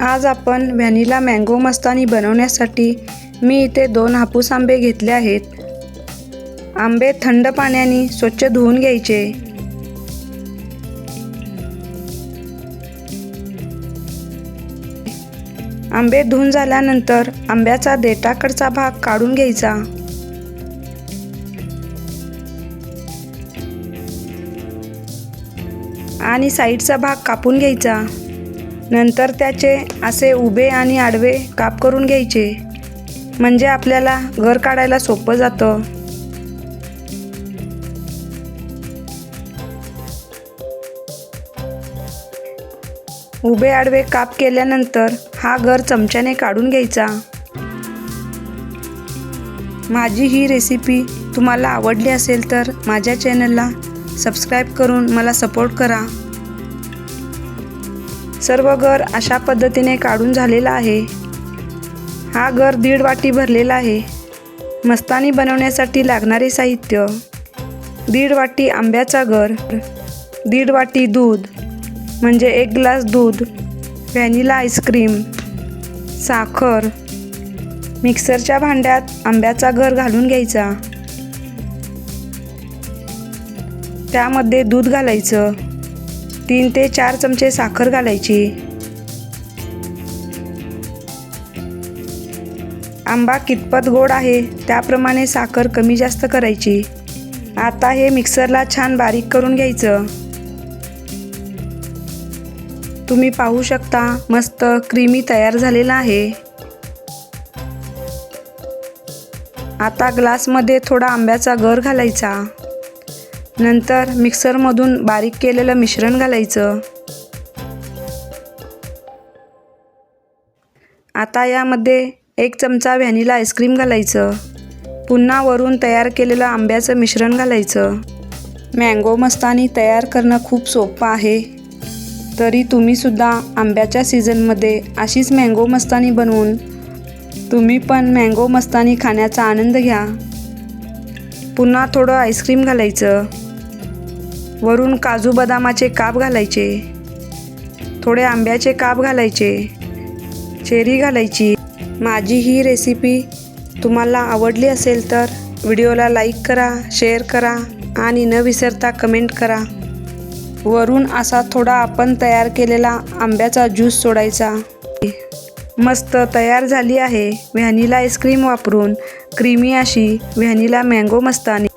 आज आपण vanilla mango मस्तानी बनवण्यासाठी मी इथे दोन हापूस आंबे घेतले आहेत. आंबे थंड पाण्याने स्वच्छ धुवून घ्यायचे. आंबे धुवून झाल्यानंतर आंब्याचा देठाकडचा भाग काढून घ्यायचा. आणि साईडचा भाग कापून घ्यायचा. नंतर त्याचे असे उभे आणि आडवे काप करून घ्यायचे. म्हणजे आपल्याला घर काढायला सोपं जातं. उभे आडवे काप केल्यानंतर हा घर चमच्याने काढून घ्यायचा. माझी ही रेसिपी तुम्हाला आवडली असेल तर माझ्या चॅनलला सबस्क्राईब करून मला सपोर्ट करा. सर्व घर अशा पद्धतीने काढून झालेला आहे. हा घर दीड वाटी भरलेला आहे. मस्तानी बनवण्यासाठी लागणारे साहित्य. दीड वाटी आंब्याचा घर. दीड वाटी दूध. म्हणजे एक ग्लास दूध. Vanilla ice cream. साखर. मिक्सरच्या भांड्यात आंब्याचा घर घालून घ्यायचा. त्यामध्ये दूध घालायचं. तीन ते चार चमचे साखर घालायची. आंबा कितपत गोड आहे त्याप्रमाणे साखर कमी जास्त करायची. आता हे मिक्सरला छान बारीक करून घ्यायचं. तुम्ही पाहू शकता मस्त क्रीमी तयार झालेला आहे. आता ग्लासमध्ये थोडा आंब्याचा गर घालायचा. नंतर मिक्सरमधून बारीक केलेलं मिश्रण घालायचं. आता यामध्ये एक चमचा व्हॅनिला आईस्क्रीम घालायचं. पुन्हा वरून तयार केलेलं आंब्याचं मिश्रण घालायचं. मँगो मस्तानी तयार करणं खूप सोपं आहे. तरी तुम्हीसुद्धा आंब्याच्या सीझनमध्ये अशीच मँगो मस्तानी बनवून तुम्ही पण मँगो मस्तानी खाण्याचा आनंद घ्या. पुन्हा थोडं आईस्क्रीम घालायचं. वरून काजू बदामाचे काप घालायचे थोडे आंब्याचे काप घालायचे चेरी घालायची. माझी ही रेसिपी तुम्हाला आवडली असेल तर व्हिडिओला लाईक करा शेअर करा आणि न विसरता कमेंट करा. वरून असा थोडा आपण तयार केलेला आंब्याचा ज्यूस सोडायचा. मस्त तयार झाली आहे. व्हॅनिला आईस्क्रीम वापरून क्रीमी अशी व्हॅनिला मँगो मस्तानी.